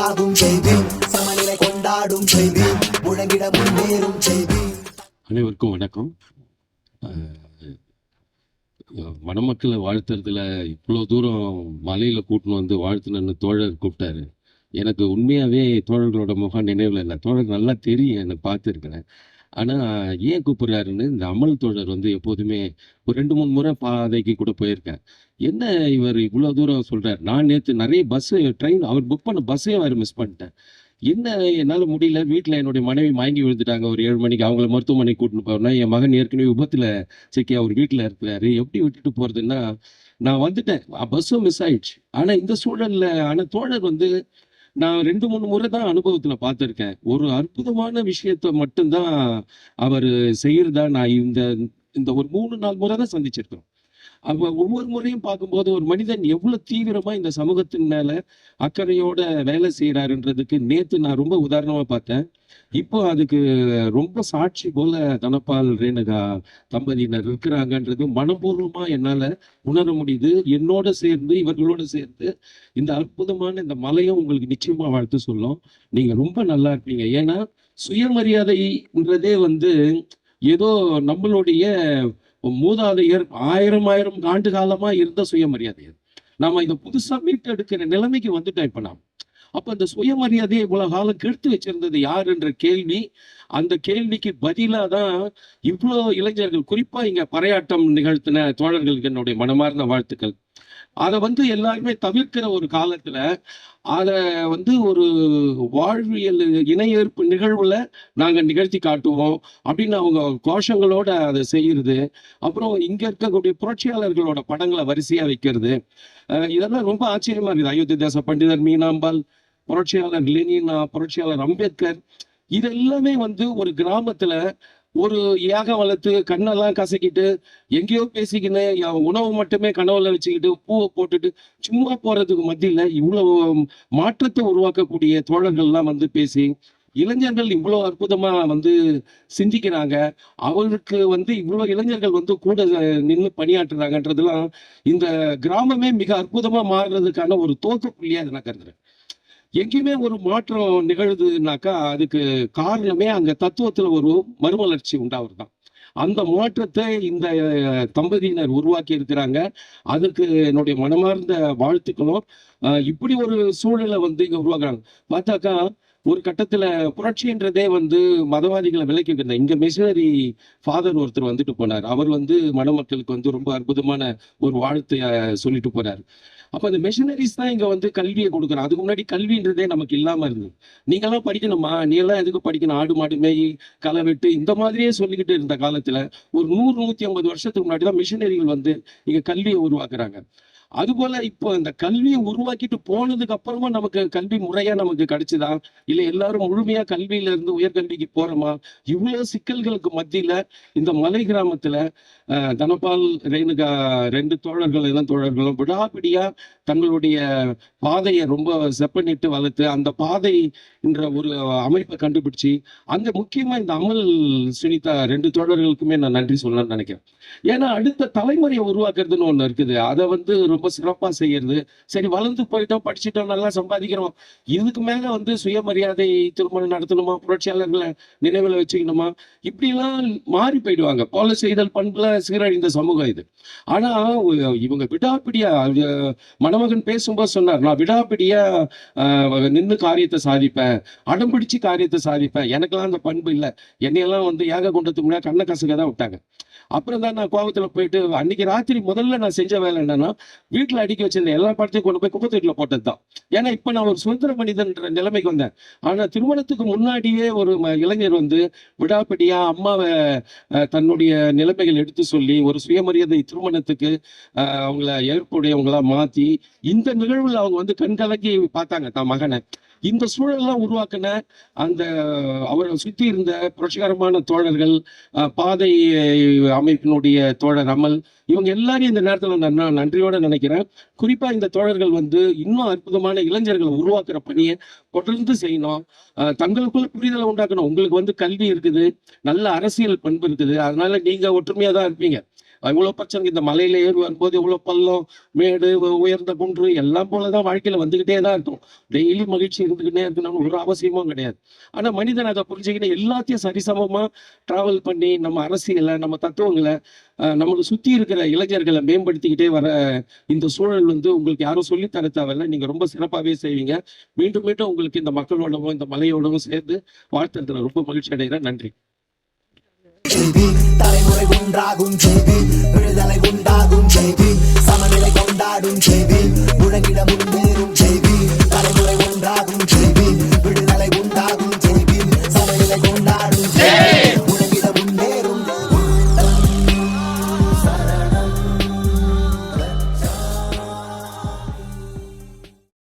உண்டாகும் சமநிலை கொண்டாடும் முழங்கிட முன்னேறும் அனைவருக்கும் வணக்கம். அஹ் மணமக்களை வாழ்த்துறதுல இவ்வளோ தூரம் மலையில் கூட்டின்னு வந்து வாழ்த்துனன்னு தோழர் கூப்பிட்டாரு. எனக்கு உண்மையாகவே தோழர்களோட முகம் நினைவில் இல்லை. தோழர் நல்லா தெரியும் என்னை பார்த்துருக்கிறேன். ஆனால் ஏன் கூப்பிட்றாருன்னு இந்த அமல் தோழர் வந்து எப்போதுமே ஒரு ரெண்டு மூணு முறை பாதைக்கு கூட போயிருக்கேன். என்ன இவர் இவ்வளோ தூரம் சொல்கிறார் நான் நேற்று நிறைய பஸ்ஸு ட்ரெயின் அவர் புக் பண்ண பஸ்ஸே அவர் மிஸ் பண்ணிட்டேன். என்ன என்னால் முடியல? வீட்டில் என்னுடைய மனைவி மயங்கி விழுந்துட்டாங்க. ஒரு ஏழு மணிக்கு அவங்கள மருத்துவமனைக்கு கூட்டின்னு போகிறேன்னா என் மகன் ஏற்கனவே விபத்தில் சிக்கி அவர் வீட்டில் இருக்கிறாரு. எப்படி விட்டுட்டு போகிறதுன்னா நான் வந்துட்டேன். பஸ்ஸும் மிஸ் ஆயிடுச்சு. ஆனால் இந்த சூழலில் ஆனால் தோழர் வந்து நான் ரெண்டு மூணு முறை தான் அனுபவத்துல பார்த்துருக்கேன். ஒரு அற்புதமான விஷயத்த மட்டும்தான் அவர் செய்யறதா நான் இந்த இந்த ஒரு மூணு நாலு முறை தான் சந்திச்சிருக்கிறோம். அப்போ ஒவ்வொரு முறையும் பார்க்கும்போது ஒரு மனிதன் எவ்வளவு தீவிரமா இந்த சமூகத்தின் மேல அக்கறையோட வேலை செய்யறாருன்றதுக்கு நேத்து நான் ரொம்ப உதாரணமா பார்த்தேன். இப்போ அதுக்கு ரொம்ப சாட்சி போல தனபால் ரேணுகா தம்பதியினர் இருக்கிறாங்கன்றது மனப்பூர்வமா என்னால உணர முடியுது. என்னோட சேர்ந்து இவர்களோட சேர்ந்து இந்த அற்புதமான இந்த மலையும் உங்களுக்கு நிச்சயமா வாழ்த்து சொல்லும். நீங்க ரொம்ப நல்லா இருப்பீங்க. ஏன்னா சுயமரியாதைன்றதே வந்து ஏதோ நம்மளுடைய மூதாதையர் ஆயிரம் ஆயிரம் ஆண்டு காலமா இருந்த சுயமரியாதை நாம இதை புதுசா மீட்டெடுக்கிற நிலைமைக்கு வந்துட்டோம் இப்ப நாம். அப்ப அந்த சுயமரியாதையை இவ்வளவு காலம் கெடுத்து வச்சிருந்தது யாருன்ற கேள்வி. அந்த கேள்விக்கு பதிலா தான் இவ்வளோ இளைஞர்கள் குறிப்பா இங்க பறையாட்டம் நிகழ்த்தின தோழர்களுக்கு என்னுடைய மனமார்ந்த வாழ்த்துக்கள். அதை வந்து எல்லாருமே தவிர்க்கிற ஒரு காலத்துல அதை வந்து ஒரு வாழ்வியல் இணையேற்பு நிகழ்வுல நாங்க நிகழ்த்தி காட்டுவோம் அப்படின்னு அவங்க கோஷங்களோட அதை செய்யறது. அப்புறம் இங்க இருக்கக்கூடிய புரட்சியாளர்களோட படங்களை வரிசையா வைக்கிறது. இதெல்லாம் ரொம்ப ஆச்சரியமா இருக்குது. அயோத்தி தேச பண்டிதர் மீனாம்பாள் புரட்சியாளர் லெனினா புரட்சியாளர் அம்பேத்கர் இது எல்லாமே வந்து ஒரு கிராமத்துல ஒரு ஏக வளர்த்து கண்ணெல்லாம் கசக்கிட்டு எங்கேயோ பேசிக்கின்னு உணவு மட்டுமே கனவுல வச்சுக்கிட்டு பூவை போட்டுட்டு சும்மா போறதுக்கு மத்தியில இவ்வளவு மாற்றத்தை உருவாக்கக்கூடிய தோழர்கள்லாம் வந்து பேசி இளைஞர்கள் இவ்வளவு அற்புதமா வந்து சிந்திக்கிறாங்க. அவருக்கு வந்து இவ்வளவு இளைஞர்கள் வந்து கூட நின்று பணியாற்றுறாங்கன்றதுலாம் இந்த கிராமமே மிக அற்புதமா மாறுறதுக்கான ஒரு தோற்று புள்ளியா இதை நான் கருதுறேன். எங்கேயுமே ஒரு மாற்றம் நிகழுதுனாக்கா அதுக்கு காரணமே அங்க தத்துவத்துல ஒரு மறுமலர்ச்சி உண்டாவதுதான். அந்த மாற்றத்தை இந்த தம்பதியினர் உருவாக்கி இருக்கிறாங்க அதுக்கு என்னுடைய மனமார்ந்த வாழ்த்துக்களும். இப்படி ஒரு சூழலை வந்து இங்க உருவாக்குறாங்க. பாத்தாக்கா ஒரு கட்டத்துல புரட்சின்றதே வந்து மதவாதிகளை விலக்கி வைக்கிறது. இங்க மிஷனரி ஃபாதர் ஒருத்தர் வந்துட்டு போனார். அவர் வந்து மணமக்களுக்கு வந்து ரொம்ப அற்புதமான ஒரு வாழ்த்தைய சொல்லிட்டு போறாரு. அப்ப அந்த மிஷனரிஸ் தான் இங்க வந்து கல்வியை கொடுக்குறோம் அதுக்கு முன்னாடி கல்வின்றதே நமக்கு இல்லாம இருந்தது. நீங்கெல்லாம் படிக்கணுமா? நீ எல்லாம் எதுக்கு படிக்கணும்? ஆடு மாடு மேய் களை வெட்டு இந்த மாதிரியே சொல்லிக்கிட்டு இருந்த காலத்துல ஒரு நூறு நூத்தி ஐம்பது வருஷத்துக்கு முன்னாடி தான் மிஷனரிகள் வந்து இங்க கல்வியை உருவாக்குறாங்க. அதுபோல இப்போ இந்த கல்வியை உருவாக்கிட்டு போனதுக்கு அப்புறமா நமக்கு கல்வி முறையா நமக்கு கிடைச்சுதா? இல்ல எல்லாரும் முழுமையா கல்வியில இருந்து உயர்கல்விக்கு போறோமா? இவ்வளவு சிக்கல்களுக்கு மத்தியில இந்த மலை கிராமத்துல தனபால் ரேணுகா ரெண்டு தோழர்கள் எல்லாம் தோழர்களும் விடாபிடியா தங்களுடைய பாதையை ரொம்ப செப்பனிட்டு வளர்த்து அந்த பாதை என்ற ஒரு அமைப்பை கண்டுபிடிச்சு அந்த முக்கியமா இந்த அமல் சுனிதா ரெண்டு தோழர்களுக்குமே நான் நன்றி சொல்லணும்னு நினைக்கிறேன். ஏன்னா அடுத்த தலைமுறையை உருவாக்குறதுன்னு ஒண்ணு இருக்குது. அதை வந்து ரொம்ப சிறப்பா செய்யறது. சரி வளர்ந்து போயிட்டோம் படிச்சுட்டோம் நல்லா சம்பாதிக்கிறோம். இதுக்கு மேல வந்து சுயமரியாதை திருமணம் நடத்தணுமா? புரட்சியாளர்களை நினைவுல வச்சுக்கணுமா? இப்படிலாம் மாறி போயிடுவாங்க. கொலை செய்தல் பண்புல சீரழிந்த சமூகம் இது. ஆனா இவங்க விடாப்பிடியா மணமகன் பேசும்போது சொன்னார் நான் விடாப்பிடியா ஆஹ், நின்னு காரியத்தை சாதிப்பேன். அடம் பிடிச்சு காரியத்தை சாதிப்பேன். எனக்கெல்லாம் அந்த பண்பு இல்லை. என்னையெல்லாம் வந்து ஏக குண்டத்துக்கு முன்னாடி கண்ணை கசக்க தான் விட்டாங்க. அப்புறம் தான் நான் கோபத்தில் போயிட்டு அன்னைக்கு ராத்திரி முதல்ல நான் செஞ்ச வேலை என்னன்னா வீட்டுல அடுக்கி வச்சிருந்த எல்லா படத்தையும் கொண்டு போய் குப்பத்தொட்டில போட்டது தான் ஏன்னா இப்ப நான் ஒரு சுதந்திர மனிதன்ற நிலைமைக்கு வந்தேன். ஆனா திருமணத்துக்கு முன்னாடியே ஒரு இளைஞர் வந்து விடாப்பிடியா அம்மாவை தன்னுடைய நிலைமைகள் எடுத்து சொல்லி ஒரு சுயமரியாதை திருமணத்துக்கு அஹ், அவங்கள ஏற்புடையவங்களா மாத்தி இந்த நிகழ்வுல அவங்க வந்து கண்கலக்கி பார்த்தாங்க தான் மகனை. இந்த சூழல்லாம் உருவாக்கின அந்த அவரை சுத்தி இருந்த புரட்சிகரமான தோழர்கள் பாதை அமைப்பினுடைய தோழர் அமல் இவங்க எல்லாரையும் இந்த நேரத்துல நான் நன்றியோட நினைக்கிறேன். குறிப்பா இந்த தோழர்கள் வந்து இன்னும் அற்புதமான இளைஞர்களை உருவாக்குற பணியை தொடர்ந்து செய்யணும். தங்களுக்குள்ள புரிதலை உண்டாக்கணும். உங்களுக்கு வந்து கல்வி இருக்குது நல்ல அரசியல் பண்பு இருக்குது. அதனால நீங்க ஒற்றுமையாக தான் இருப்பீங்க. இவ்வளவு பிரச்சனை. இந்த மலையில ஏறி வரும்போது இவ்வளவு பள்ளம் மேடு உயர்ந்த குன்று எல்லாம் போலதான் வாழ்க்கையில வந்துகிட்டே தான் இருக்கும். டெய்லி மகிழ்ச்சி இருந்துகிட்டே இருக்கணும்னு ஒரு அவசியமும் கிடையாது. ஆனா மனிதன் அதை புரிஞ்சுக்கிட்டு எல்லாத்தையும் சரிசமமா டிராவல் பண்ணி நம்ம அரசியலை நம்ம தத்துவங்களை அஹ், நம்மளை சுத்தி இருக்கிற இளைஞர்களை மேம்படுத்திக்கிட்டே வர இந்த சூழல் வந்து உங்களுக்கு யாரும் சொல்லி தர தேவையில்ல. நீங்க ரொம்ப சிறப்பாகவே செய்வீங்க. மீண்டும் மீண்டும் உங்களுக்கு இந்த மக்களோடவும் இந்த மலையோடவும் சேர்ந்து வாழ்த்துறதுல ரொம்ப மகிழ்ச்சி அடைகிறேன். நன்றி. தலைமுறை ஒன்றாகும் ஜெய்பீம்